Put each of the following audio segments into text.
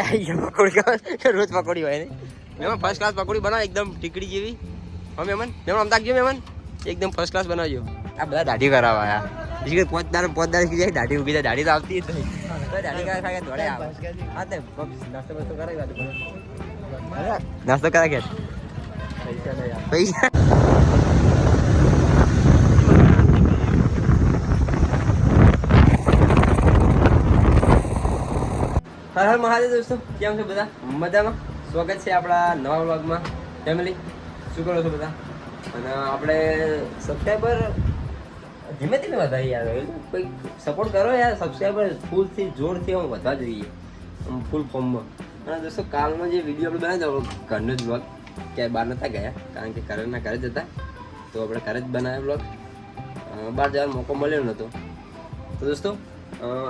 પકોડી રોજ પકોડી હોય ને. મહેમાન ફર્સ્ટ ક્લાસ પકોડી બનાવો, એકદમ ટીકડી જેવી. હા મહેમાન મહેમાન અમદાવાદ ગયો એકદમ ફર્સ્ટ ક્લાસ બનાવજો. આ બધા દાઢી કરાવવા આયા. બીજી કે પોતદાર પોતદાર કી જાય દાઢી ઊભી જાય દાઢી તો આવતી જ કરા ખાય દોડે આવે? નાસ્તો કરા કે? પૈસા. હર હર મહાદેવ દોસ્તો, કેમ છો બધા? મજામાં? સ્વાગત છે આપણા નવા વ્લોગમાં. ફેમિલી, શું કરો છો બધા? અને આપણે સબસ્ક્રાઈબર ધીમે ધીમે વધારી યાર કોઈ સપોર્ટ કરો યાર સબસ્ક્રાઈબર ફૂલથી જોરથી આમ વધવા જોઈએ. ફૂલ ફોર્મમાં અને દોસ્તો, કાલનો જે વીડિયો આપણે બનાવ્યો આપણો ઘરનો જ વ્લોગ ક્યાંય બહાર નહોતા ગયા, કારણ કે ઘરના ઘરે જ હતા. તો આપણે ઘરે જ બનાવ્યો વ્લોગ બહાર જવાનો મોકો મળ્યો નહોતો તો દોસ્તો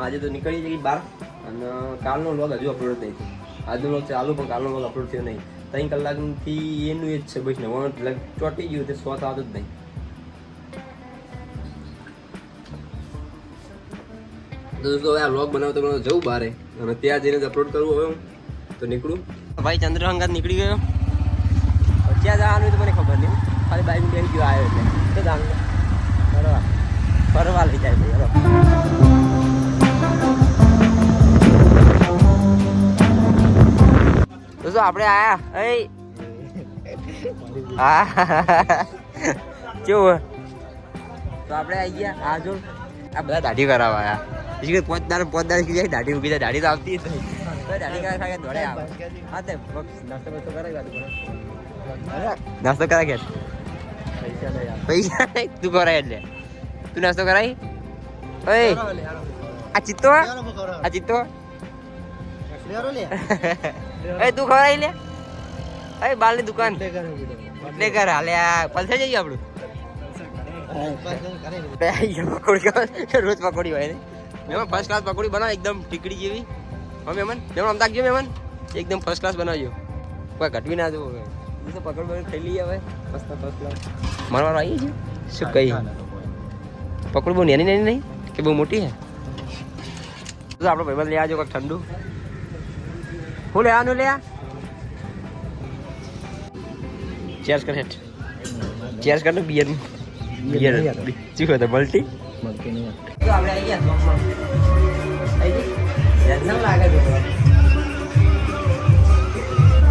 આજે તો નીકળી જઈએ બહાર અને કાલનો વ્લોગ હજુ અપલોડ નહીં થયો. આજનો વ્લોગ ચાલુ પણ કાલનો વ્લોગ અપલોડ થયો નહીં. ત્રણ કલાકથી એનું એ જ છે બસ નવા લગ ચોટી ગયું તે સ્વાદ આવતો જ નહીં. તો દોસ્તો હવે આ વ્લોગ બનાવતો બનાવતો જવું બારે અને ત્યાં જઈને અપલોડ કરવું હવે હું. તો નીકળું. ભાઈ ચંદ્રહંગાત નીકળી ગયો. ક્યાં જવાનું તો મને ખબર નહીં ખાલી બાઈક બેન ગયો આવ્યો એટલે. તો જાણ ફરવા. ફરવા લઈ જાય ભાઈ આપણે આયા. એ હા. કેવું તો આપણે આવી ગયા. આ જો. આ બધા દાઢી કરાવવા આયા. બીજી કે પોતદાર પોતદાર કી જાય દાઢી ઉગી જાય દાઢી તો આવતી જ નહીં. દાઢી કરા ખાય દોડે આવે. હા તે નાસ્તો બસ્તો કરાવી નાસ્તો કરા કે? પૈસા નહીં. તું કરાય એટલે. તું નાસ્તો કરાય? ઓય આ ચિત્તો? આ ચિત્તો? એ તું ખવડાવી લે. એ બાલની દુકાન. એટલે કર હાલે આ પલસે જઈએ આપણું પકોડી રોજ પકોડી હોય ને. ફર્સ્ટ ક્લાસ પકોડી બનાવ એકદમ ટીકડી જેવી. હા મહેમાન મહેમાન અમદાવાદ ગયો મહેમાન એકદમ ફર્સ્ટ ક્લાસ બનાવજો. કોઈ ઘટવી ના જવું હવે. તો પકડ પકડ ખાઈ લઈએ હવે. મસ્ત ફર્સ્ટ ક્લાસ મારવાનું આવી શું કઈ પકોડી બહુ નાની નાની નહીં? કે બહુ મોટી હે? તો આપણો ભાઈબંધ લઈ આવજો કંઈક ઠંડુ. હું લેવાનું લે ચેર્સ કર હેઠ ચેર્સ કર ને બિયર બિયર શું હતો મલ્ટી તો આપણે આવી ગયા શોપમાં. આવી ગઈ? ટેન્શન લાગે છે થોડું.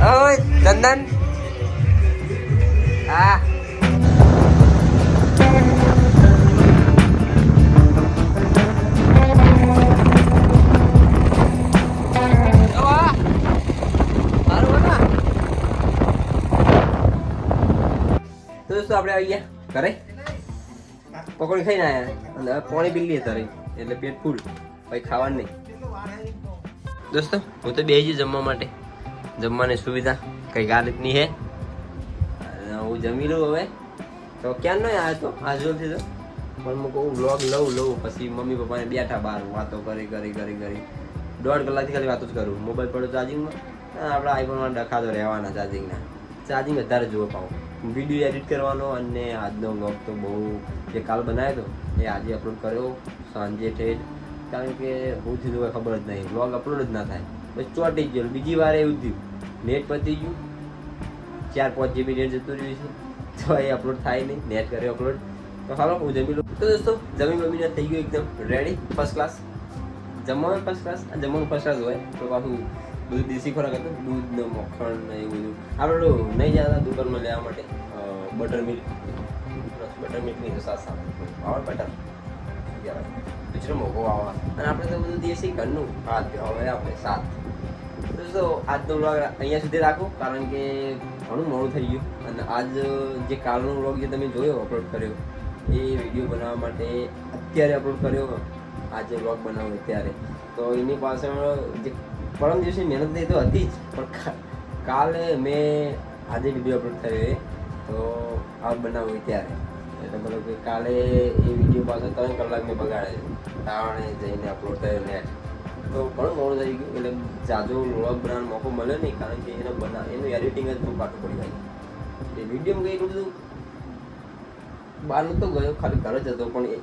ઓય ચંદન હા દોસ્તો આપણે આવી ગયા ઘરે? પકોડી ખાઈને આયા અને પાણી પી લઈએ તારે. એટલે પેટ ફૂલ. પછી ખાવાનું નહીં. દોસ્તો, હું તો બેસી જમવા માટે. જમવાની સુવિધા કઈ ગાડી છે. હું જમી લઉં હવે. તો ક્યાં નહીં આવ્યો તો આજુબાજુથી તો? પણ હું કહું વ્લોગ લઉં લઉં. પછી મમ્મી પપ્પાને બેઠા બહાર વાતો કરી કરી કરી કરી. દોઢ કલાકથી ખાલી વાતો જ કરું. મોબાઈલ પડ્યો ચાર્જિંગમાં આપણા આઈફોનમાં ડખા તો રહેવાના ચાર્જિંગના ચાર્જિંગ વધારે જોવો પાઉં વીડિયો એડિટ કરવાનો અને આજનો વ્લોગ તો બહુ જે કાલ બનાવ્યો હતો, એ આજે અપલોડ કર્યો સાંજે ઠેઠ. કારણ કે હું થયું હોય ખબર જ નહીં વ્લોગ અપલોડ જ ના થાય. પછી ચોટી ગયો બીજી વાર એવું થયું. નેટ પતી ગયું. ચાર પાંચ જીબી નેટ જતું રહ્યું છે. તો એ અપલોડ થાય નહીં નેટ કર્યો અપલોડ તો હાલો, હું જમી લઉં. તો દોસ્તો, જમી બમીને થઈ ગયું એકદમ રેડી ફર્સ્ટ ક્લાસ જમવાનું ફર્સ્ટ ક્લાસ જમવાનું ફર્સ્ટ ક્લાસ હોય, તો પાછું બધું દેશી ખોરાક હતો દૂધ ને મખણ ને એવું બધું. આપણે નહીં જતા દુકાનમાં લેવા માટે બટર મિલ્ક બટર મિલ્ક નહીં તો સાત સાત આવે બટર. બીજો મોઘો આવે. અને આપણે તો બધું દેશી ઘરનું હાથ હવે આપણે સાત. તો આજનો વ્લોગ અહીંયા સુધી રાખો, કારણ કે ઘણું મોડું થઈ ગયું. અને આજ જે કાલનો વ્લોગ જે તમે જોયો અપલોડ કર્યો, એ વીડિયો બનાવવા માટે અત્યારે અપલોડ કર્યો. આજે વ્લોગ બનાવ્યો ત્યારે તો એની પાછળ જે પરમ દિવસે મહેનત થઈ તો હતી જ. પણ કાલે મેં આજે વીડિયો અપલોડ થયો તો આ બનાવું ત્યારે. એટલે મતલબ કે કાલે એ વીડિયો પાસે ત્રણ કલાક મેં બગાડે તાણે જઈને અપલોડ થયો નેટ તો ઘણું મોડું થઈ ગયું. એટલે જાજો વ્લોગ બનાવવાનો મોકો મળ્યો નહીં, કારણ કે એનો બના એનું એડિટિંગ જ બહુ કાઢવું પડી ગયું. એ વિડીયોમાં કંઈ બધું બહાર તો ગયો, ખાલી ઘર જ હતો. પણ એ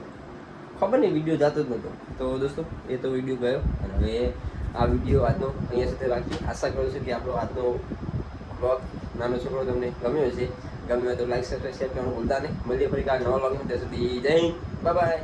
ખબર નહીં વીડિયો જતો જ નહોતો. તો દોસ્તો, એ તો વીડિયો ગયો. અને હવે આ વીડિયો આજનો અહીંયા સુધી રાખી આશા કરું છું કે આપણો આજનો બ્લોગ નાનો છોકરો તમને ગમ્યો હશે. ગમ્યો તો લાઈક સબસ્ક્રાઈબ કરવાનું ભૂલતા નહીં. મળીએ ફરી કાંઈક નવા બ્લોગમાં ત્યાં સુધી જય બાય